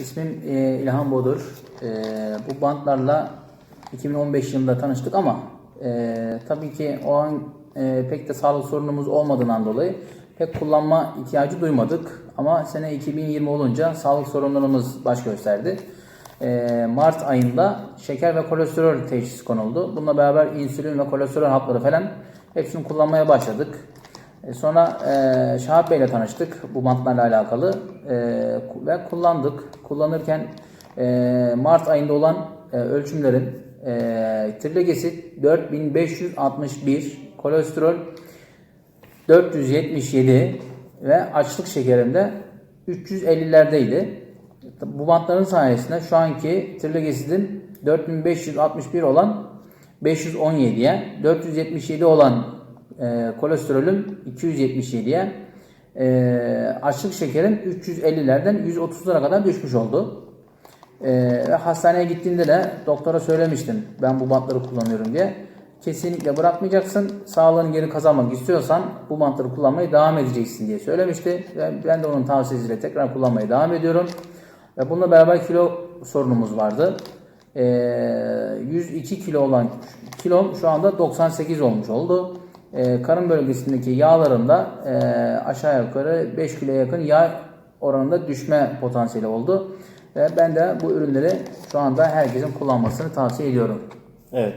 İsmim e, İlhan Bodur. E, bu bantlarla 2015 yılında tanıştık ama e, tabii ki o an e, pek de sağlık sorunumuz olmadığından dolayı pek kullanma ihtiyacı duymadık. Ama sene 2020 olunca sağlık sorunlarımız baş gösterdi. E, Mart ayında şeker ve kolesterol teşhisi konuldu. Bununla beraber insülin ve kolesterol hapları falan hepsini kullanmaya başladık. E, Sonra e, Şahap Bey ile tanıştık bu bantlarla alakalı e, ve kullandık. Kullanırken e, Mart ayında olan e, ölçümlerin e, trigliserit 4561, kolesterol 477 ve açlık şekerimde 350'lerdeydi. Bu bantların sayesinde şu anki trigliseridin 4561 olan 517'ye, 477 olan e, kolesterolüm 277'ye, e, açlık şekerim 350'lerden 130'lara kadar düşmüş oldu. E, ve hastaneye gittiğimde de doktora söylemiştim ben bu bantları kullanıyorum diye. Kesinlikle bırakmayacaksın. Sağlığını geri kazanmak istiyorsan bu bantları kullanmaya devam edeceksin diye söylemişti. Ve ben de onun tavsiyesiyle tekrar kullanmaya devam ediyorum. Ve bununla beraber kilo sorunumuz vardı. Ee, 102 kilo olan kilom şu anda 98 olmuş oldu. Ee, karın bölgesindeki yağlarımda e, aşağı yukarı 5 kilo yakın yağ oranında düşme potansiyeli oldu. Ve ben de bu ürünleri şu anda herkesin kullanmasını tavsiye ediyorum. Evet.